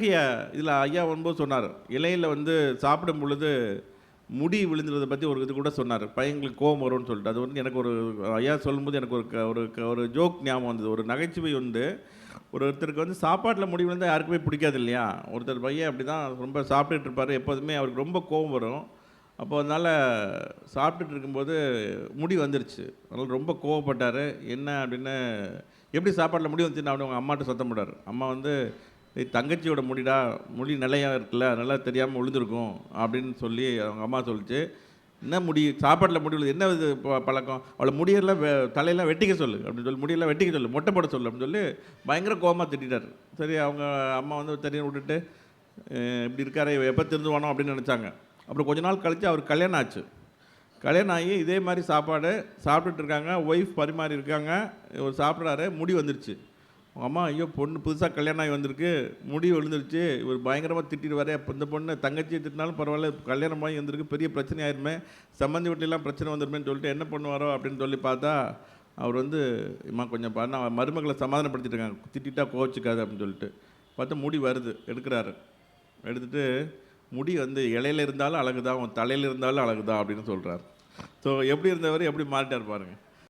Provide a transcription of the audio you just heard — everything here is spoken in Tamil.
இத்தகைய இதில் ஐயா வரும்போது சொன்னார். இலையில் வந்து சாப்பிடும் பொழுது முடி விழுந்துறதை பற்றி ஒரு இது கூட சொன்னார். பையங்களுக்கு கோவம் வரும்னு சொல்லிட்டு. அது வந்து எனக்கு ஒரு ஐயா சொல்லும்போது எனக்கு ஒரு க- ஒரு க- ஒரு ஜோக் ஞாபகம் வந்தது. ஒரு நகைச்சுவை வந்து ஒரு ஒருத்தருக்கு வந்து சாப்பாட்டில் முடி விழுந்தால் யாருக்குமே பிடிக்காது இல்லையா? ஒருத்தர் பையன் அப்படி தான் ரொம்ப சாப்பிட்டுட்டு இருப்பார். எப்போதுமே அவருக்கு ரொம்ப கோவம் வரும். அப்போ அதனால் சாப்பிட்டுட்டு இருக்கும்போது முடி வந்துருச்சு. அதனால் ரொம்ப கோவப்பட்டார். என்ன அப்படின்னு எப்படி சாப்பாட்டில் முடி வந்துச்சுன்னு அப்படின்னு அவங்க அம்மாட்ட சத்தம் போட்டார். அம்மா வந்து தங்கச்சியோட முடிடா முடி நிலையாக இருக்குல்ல நல்லா தெரியாமல் விழுந்திருக்கும் அப்படின்னு சொல்லி அவங்க அம்மா சொல்லிச்சு. என்ன முடி சாப்பாட்டில் முடி விழுது என்ன இது ப- பழக்கம்? அவளை முடியெல்லாம் வெ- தலையெல்லாம் வெட்டிக்க சொல்லு அப்படின்னு சொல்லி முடியெல்லாம் வெட்டிக்க சொல்லு மொட்டை போட சொல்லு அப்படின்னு சொல்லி பயங்கர கோமா திட்டிட்டார். சரி அவங்க அம்மா வந்து தனியாக விட்டுட்டு இப்படி இருக்காரு எப்போ திருந்துவானோ? அப்படின்னு நினச்சாங்க. அப்புறம் கொஞ்ச நாள் கழித்து அவர் கல்யாணம் ஆச்சு. கல்யாணம் ஆகி இதே மாதிரி சாப்பாடு சாப்பிட்டுட்டு இருக்காங்க ஒய்ஃப் பரிமாறி இருக்காங்க இவர் சாப்பிட்றாரு முடி வந்துருச்சு. அம்மா ஐயோ பொண்ணு புதுசாக கல்யாணம் ஆகி வந்திருக்கு. முடி விழுந்துருச்சு. இவர் பயங்கரமாக திட்டிடுவார். அப்போ இந்த பொண்ணு தங்கச்சியை திட்டினாலும் பரவாயில்ல. கல்யாணம் ஆகி வந்திருக்கு. பெரிய பிரச்சனை ஆயிருமே. சம்மந்தி வீட்டிலலாம் பிரச்சனை வந்துருமேன்னு சொல்லிட்டு என்ன பண்ணுவாரோ? அப்படின்னு சொல்லி பார்த்தா அவர் வந்து இம்மா கொஞ்சம் பண்ண. மருமகளை சமாதானப்படுத்திட்டுருக்காங்க திட்டிட்டா கோவச்சுக்காது. அப்படின்னு சொல்லிட்டு பார்த்தா முடி வருது. எடுக்கிறாரு. எடுத்துட்டு முடி வந்து இலையில இருந்தாலும் அழகுதான். உன் தலையில் இருந்தாலும் அழகுதான். அப்படின்னு சொல்கிறார் ஸோ எப்படி இருந்தவர்? எப்படி மாறிட்டார் பாருங்க.